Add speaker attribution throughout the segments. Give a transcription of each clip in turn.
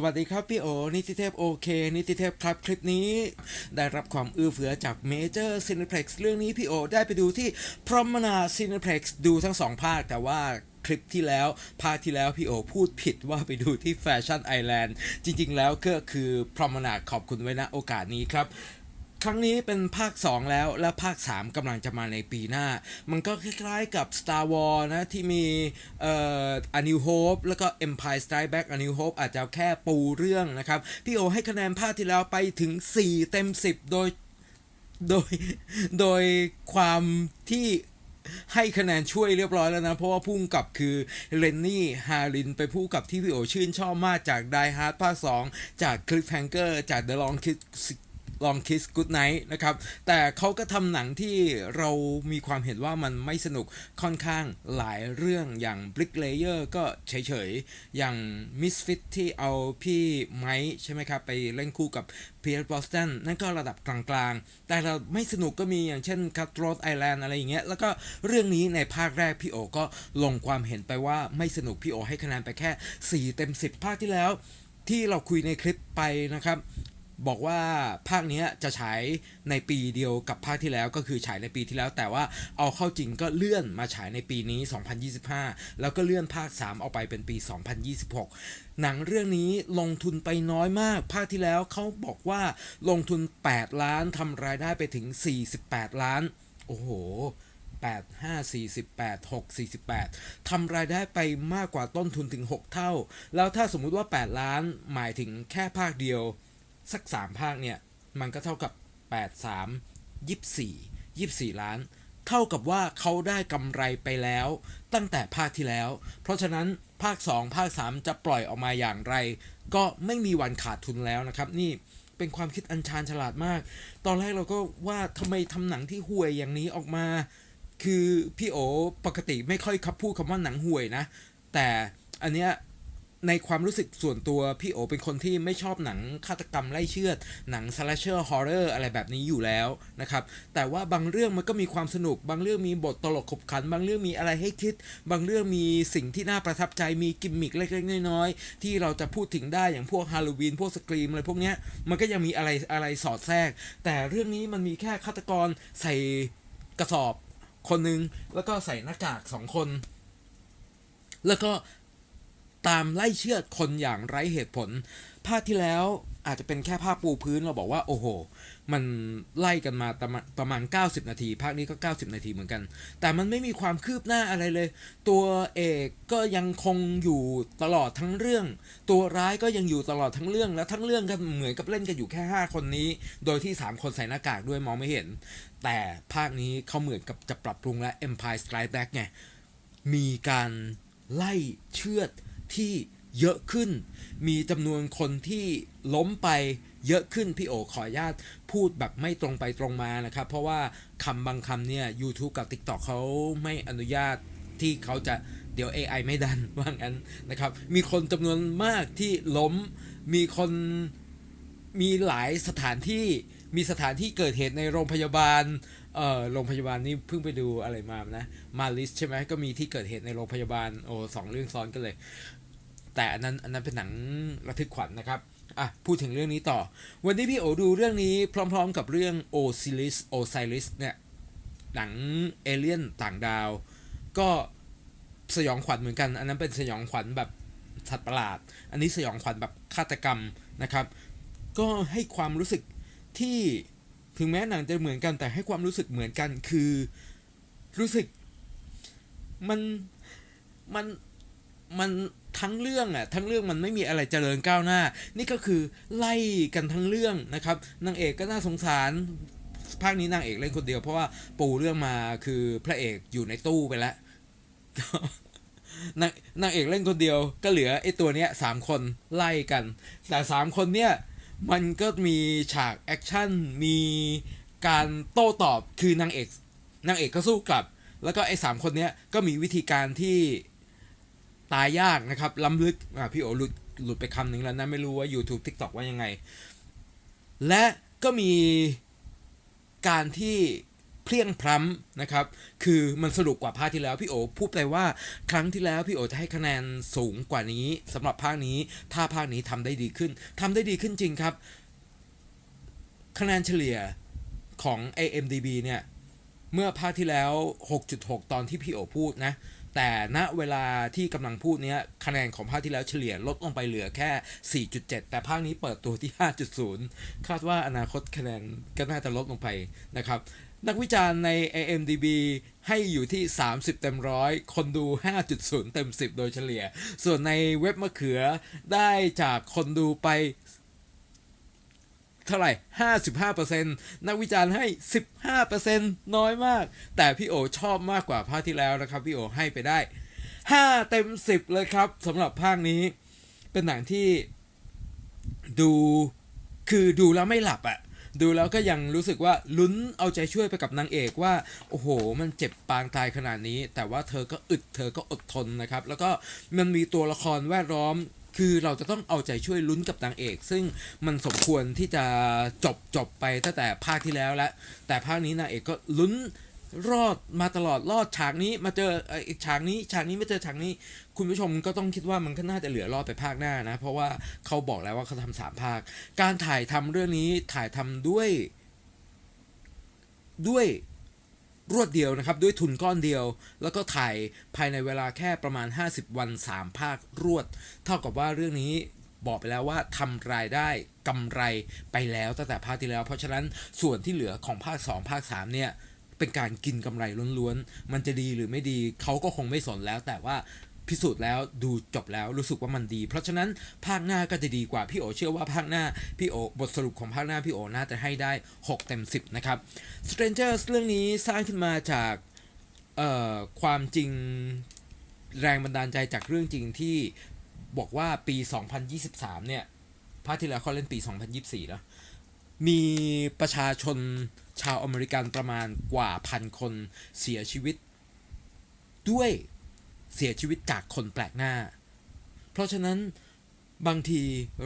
Speaker 1: สวัสดีครับพี่โอ นิติเทพโอเค นิติเทพครับ คลิปนี้ ได้รับความอื้อเฟือจากเมเจอร์ซินิเพล็กซ์เรื่องนี้พี่โอ ได้ไปดูที่พรอมนาซินิเพล็กซ์ดูทั้งสองภาค แต่ว่าคลิปที่แล้ว ภาคที่แล้วพี่โอพูดผิดว่าไปดูที่แฟชั่นไอแลนด์จริงๆ แล้วก็คือพรอมนาขอบคุณไว้นะโอกาสนี้ครับ ครั้งนี้เป็นภาค 2 แล้วและภาค 3กำลังจะมาในปีหน้า มันก็คล้ายๆกับ Star Wars นะ ที่มีเอ่อ A New Hope แล้วก็ Empire Strikes Back A New Hope อาจจะแค่ปูเรื่องนะครับ พี่โอให้คะแนนภาคที่แล้วไปถึง 4 เต็ม 10 โดย โดย โดยความที่ให้คะแนนช่วยเรียบร้อยแล้วนะ เพราะว่าพุ่งกับคือเรนนี่ฮารินไปผู้กับที่พี่โอชื่นชอบมากจาก Die Hard ภาค2จาก Cliffhanger จาก The Long Kiss ลองคิสกู d ไนท์นะครับ แต่เขาก็ทำหนังที่เรามีความเห็นว่ามันไม่สนุกค่อนข้างหลายเรื่องอย่าง Bricklayer ก็เฉยๆ อย่าง Misfit ที่เอาพี่ไมค์ใช่ไหมครับ ไปเล่นคู่กับเพียร์บอสตันนั่นก็ระดับกลางๆ แต่เราไม่สนุกก็มีอย่างเช่น Cutthroat Island อะไรอย่างเงี้ย แล้วก็เรื่องนี้ในภาคแรกพี่โอก็ลงความเห็นไปว่าไม่สนุกพี่โอให้คะแนนไปแค่ 4 เต็ม 10 ภาคที่แล้ว ที่เราคุยในคลิปไปนะครับ บอกว่าภาคนี้จะฉายในปีเดียวกับภาคที่แล้วก็คือฉายในปีที่แล้ว แต่ว่าเอาเข้าจริงก็เลื่อนมาฉายในปีนี้ 2025 แล้วก็เลื่อนภาค3เอาไปเป็นปี 2026 หนังเรื่องนี้ลงทุนไปน้อยมาก ภาคที่แล้วเขาบอกว่าลงทุน 8 ล้านทำรายได้ไปถึง 48 ล้าน โอ้โห8 5 48 6 48 ทำรายได้ไปมากกว่าต้นทุนถึง 6 เท่า แล้วถ้าสมมุติว่า 8 ล้านหมายถึงแค่ภาคเดียว สัก3ภาคเนี่ย มันก็เท่ากับ8 3 24 24ล้าน เท่ากับว่าเขาได้กำไรไปแล้ว ตั้งแต่ภาคที่แล้ว เพราะฉะนั้นภาค 2 ภาค 3 จะปล่อยออกมาอย่างไร ก็ไม่มีวันขาดทุนแล้วนะครับ นี่เป็นความคิดอันชาญฉลาดมาก ตอนแรกเราก็ว่าทำไมทำหนังที่ห่วยอย่างนี้ออกมา คือพี่โอปกติไม่ค่อยคับพูดคำว่าหนังห่วยนะ แต่อันเนี้ย ในความรู้สึกส่วนตัวพี่โอเป็นคนที่ไม่ชอบหนังฆาตกรรมไล่เชือด หนัง slasher horror อะไรแบบนี้อยู่แล้วนะครับ แต่ว่าบางเรื่องมันก็มีความสนุก บางเรื่องมีบทตลกขบขัน บางเรื่องมีอะไรให้คิด บางเรื่องมีสิ่งที่น่าประทับใจมีกิมมิคเล็กๆน้อยๆที่เราจะพูดถึงได้อย่างพวกฮาโลวีนพวกสกรีมอะไรพวกเนี้ยมันก็ยังมีอะไรอะไรสอดแทรก แต่เรื่องนี้มันมีแค่ฆาตกรใส่กระสอบคนหนึ่งแล้วก็ใส่หน้ากากสองคนแล้วก็ ตามไล่เชือดคนอย่างไร้เหตุผล ภาคที่แล้วอาจจะเป็นแค่ภาพปูพื้นเราบอกว่าโอ้โห มันไล่กันมาประมาณประมาณ 90 นาที ภาคนี้ก็ 90 นาทีเหมือนกัน แต่มันไม่มีความคืบหน้าอะไรเลย ตัวเอกก็ยังคงอยู่ตลอดทั้งเรื่อง ตัวร้ายก็ยังอยู่ตลอดทั้งเรื่องและทั้งเรื่องก็เหมือนกับเล่นกันอยู่แค่ 5 คนนี้ โดยที่ 3 คนใส่หน้ากากด้วยมองไม่เห็น แต่ภาคนี้เขาเหมือนกับจะปรับปรุงและ Empire Strike Back ไงมีการไล่เชือด ที่เยอะขึ้น มีจำนวนคนที่ล้มไปเยอะขึ้น พี่โอขออนุญาตพูดแบบไม่ตรงไปตรงมานะครับ เพราะว่าคำบางคำเนี่ย YouTube กับ TikTok เขาไม่อนุญาตที่เขาจะเดี๋ยว AI ไม่ดันว่างั้นนะครับ มีคนจำนวนมากที่ล้ม มีคนมีหลายสถานที่ มีสถานที่เกิดเหตุในโรงพยาบาล เออโรงพยาบาลนี่เพิ่งไปดูอะไรมานะ มาลิสใช่ไหมก็มีที่เกิดเหตุในโรงพยาบาลโอ้สองเรื่องซ้อนกันเลย แต่อันนั้นอันนั้นเป็นหนังระทึกขวัญนะครับอะพูดถึงเรื่องนี้ต่อ วันนี้พี่โอดูเรื่องนี้พร้อม ๆ กับเรื่องโอซิลิสโอไซริสเนี่ยหนังเอเลี่ยนต่างดาว ก็สยองขวัญเหมือนกัน อันนั้นเป็นสยองขวัญแบบสัตว์ประหลาด อันนี้สยองขวัญแบบฆาตกรรมนะครับ ก็ให้ความรู้สึกที่ ถึงแม้หนังจะเหมือนกันแต่ให้ความรู้สึกเหมือนกันคือ รู้สึก มันมันมันทั้งเรื่องอะทั้งเรื่องมันไม่มีอะไรเจริญก้าวหน้า นี่ก็คือไล่กันทั้งเรื่องนะครับนางเอกก็น่าสงสารภาคนี้นางเอกเล่นคนเดียว เพราะว่าปูเรื่องมาคือพระเอกอยู่ในตู้ไปแล้วนางนางเอกเล่นคนเดียวก็เหลือไอ้ตัวเนี้ยสามคนไล่กัน แต่สามคนเนี้ย มันก็มีฉากแอคชั่น มีการโต้ตอบคือนางเอกนางเอกก็สู้กลับ แล้วก็ไอ้สามคนเนี้ยก็มีวิธีการที่ตายยากนะครับล้ำลึกอะพี่โอหลุดหลุดไปคำหนึ่งแล้วนะไม่รู้ว่า YouTube TikTok ว่ายังไง และก็มีการที่ เพลียงพล้ำนะครับ คือมันสนุกกว่าภาคที่แล้วพี่โอพูดไปว่าครั้งที่แล้วพี่โอจะให้คะแนนสูงกว่านี้สำหรับภาคนี้ ถ้าภาคนี้ทำได้ดีขึ้นทำได้ดีขึ้นจริงครับ คะแนนเฉลี่ยของ AMDB เนี่ยเมื่อภาคที่แล้ว 6.6 ตอนที่พี่โอพูดนะ แต่ณเวลาที่กำลังพูดเนี้ยคะแนนของภาคที่แล้วเฉลี่ยลดลงไปเหลือแค่ 4.7 แต่ภาคนี้เปิดตัวที่ 5.0 คาดว่าอนาคตคะแนนก็น่าจะลดลงไปนะครับ นักวิจารณ์ใน AMDB ให้อยู่ที่ 30 เต็มร้อยคนดู 5.0 เต็ม 10 โดยเฉลี่ย ส่วนในเว็บมะเขือได้จากคนดูไปเท่าไหร่ 55%นักวิจารณ์ให้ 15%น้อยมาก แต่พี่โอชอบมากกว่าภาคที่แล้วนะครับ พี่โอให้ไปได้ 5 เต็ม 10 เลยครับสำหรับภาคนี้ เป็นหนังที่ดูคือดูแล้วไม่หลับอะ่ะ ดูแล้วก็ยังรู้สึกว่าลุ้นเอาใจช่วยไปกับนางเอกว่า โอ้โห มันเจ็บปางตายขนาดนี้ แต่ว่าเธอก็อึดเธอก็อดทนนะครับ แล้วก็มันมีตัวละครแวดล้อมคือเราจะต้องเอาใจช่วยลุ้นกับนางเอก ซึ่งมันสมควรที่จะจบจบไปตั้งแต่ภาคที่แล้วแล้วแต่ภาคนี้นางเอกก็ลุ้น รอดมาตลอดรอดฉากนี้มาเจออีกฉากนี้ฉากนี้ไม่เจอฉากนี้ คุณผู้ชมก็ต้องคิดว่ามันก็น่าจะเหลือรอดไปภาคหน้านะ เพราะว่าเขาบอกแล้วว่าเขาทำสามภาค การถ่ายทำเรื่องนี้ถ่ายทำด้วย ด้วยรวดเดียวนะครับ ด้วยทุนก้อนเดียว แล้วก็ถ่ายภายในเวลาแค่ประมาณ 50 วัน 3 ภาครวด เท่ากับว่าเรื่องนี้บอกไปแล้วว่าทำรายได้กำไรไปแล้วตั้งแต่ภาคที่แล้ว เพราะฉะนั้นส่วนที่เหลือของภาค 2 ภาค 3 เนี่ย เป็นการกินกำไรล้วนๆ มันจะดีหรือไม่ดีเขาก็คงไม่สนแล้ว แต่ว่าพิสูจน์แล้วดูจบแล้วรู้สึกว่ามันดี เพราะฉะนั้นภาคหน้าก็จะดีกว่าพี่โอเชื่อว่าภาคหน้าพี่โอบทสรุปของภาคหน้าพี่โอน่าจะให้ได้ 6 เต็ม 10 นะครับ Strangers เรื่องนี้สร้างขึ้นมาจากความจริงแรงบันดาลใจจากเรื่องจริงที่บอกว่าปี 2023 เนี่ยภาคที่แล้วเขาเล่นปี 2024 แล้ว มีประชาชน ชาวอเมริกันประมาณกว่าพันคนเสียชีวิต ด้วยเสียชีวิตจากคนแปลกหน้า เพราะฉะนั้นบางที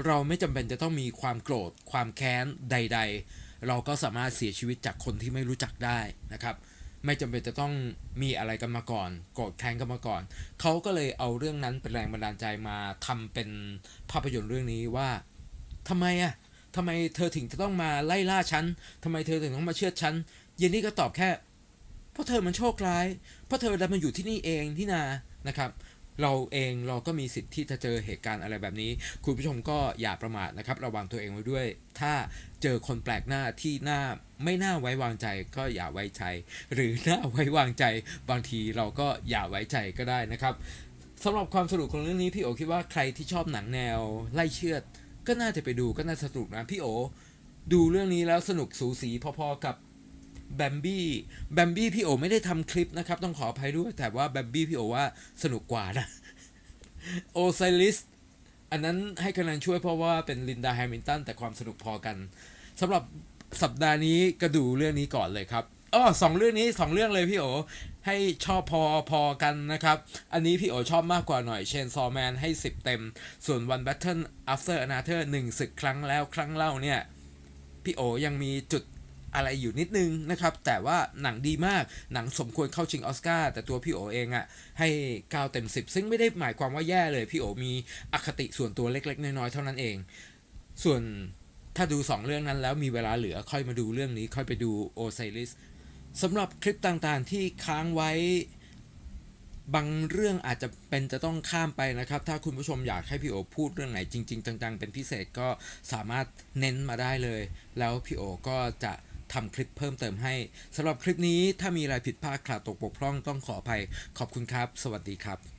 Speaker 1: เราไม่จำเป็นจะต้องมีความโกรธ ความแค้นใด ๆ เราก็สามารถเสียชีวิตจากคนที่ไม่รู้จักได้นะครับ ไม่จำเป็นจะต้องมีอะไรกันมาก่อน โกรธแค้นกันมาก่อน เขาก็เลยเอาเรื่องนั้นเป็นแรงบันดาลใจมาทำเป็นภาพยนตร์เรื่องนี้ว่าทำไมอะ ทำไมเธอถึงจะต้องมาไล่ล่าฉันทำไมเธอถึงต้องมาเชื่อดฉัน เยนนี่ก็ตอบแค่ เพราะเธอมันโชคร้าย เพราะเธอดันมาอยู่ที่นี่เองที่นา นะครับ เราเองเราก็มีสิทธิ์ที่จะเจอเหตุการณ์อะไรแบบนี้ คุณผู้ชมก็อย่าประมาทนะครับ ระวังตัวเองไว้ด้วย ถ้าเจอคนแปลกหน้าที่หน้าไม่น่าไว้วางใจก็อย่าไว้ใจ หรือน่าไว้วางใจ บางทีเราก็อย่าไว้ใจก็ได้นะครับสำหรับความสนุกของเรื่องนี้พี่โอคิดว่าใครที่ชอบหนังแนวไล่เชือด ก็น่าจะไปดูก็น่าสนุกนะพี่โอ ดูเรื่องนี้แล้วสนุกสูสีพอๆกับแบมบี้แบมบี้พี่โอไม่ได้ทำคลิปนะครับ ต้องขออภัยด้วย แต่ว่าแบมบี้พี่โอว่าสนุกกว่านะโอไซลิสอันนั้นให้คะแนนช่วยเพราะว่าเป็นลินดาแฮมิลตันแต่ความสนุกพอกันสำหรับสัปดาห์นี้ก็ดูเรื่องนี้ก่อนเลยครับ อ๋อสองเรื่องนี้สองเรื่องเลยพี่โอให้ชอบพอพอกันนะครับ อันนี้พี่โอชอบมากกว่าหน่อยเชนซอแมนให้ 10 เต็ม ส่วน One Battle After Another 1ศึกครั้งแล้วครั้งเล่าเนี่ย พี่โอยังมีจุดอะไรอยู่นิดนึงนะครับ แต่ว่าหนังดีมากหนังสมควรเข้าชิงออสการ์แต่ตัวพี่โอเองอะ่ะ ให้ 9 เต็ม 10 ซึ่งไม่ได้หมายความว่าแย่เลย พี่โอมีอคติส่วนตัวเล็กๆ น้อยๆ เท่านั้นเอง ส่วนถ้าดู 2 เรื่องนั้นแล้วมีเวลาเหลือค่อยมาดูเรื่องนี้ค่อยไปดูโอไซริส สำหรับคลิปต่างๆที่ค้างไว้บางเรื่องอาจจะเป็นจะต้องข้ามไปนะครับ ถ้าคุณผู้ชมอยากให้พี่โอพูดเรื่องไหนจริง ๆ จัง ๆ เป็นพิเศษก็สามารถเน้นมาได้เลย แล้วพี่โอก็จะทำคลิปเพิ่มเติมให้สำหรับคลิปนี้ถ้ามีอะไรผิดพลาดขาดตกบกพร่องต้องขออภัย ขอบคุณครับ สวัสดีครับ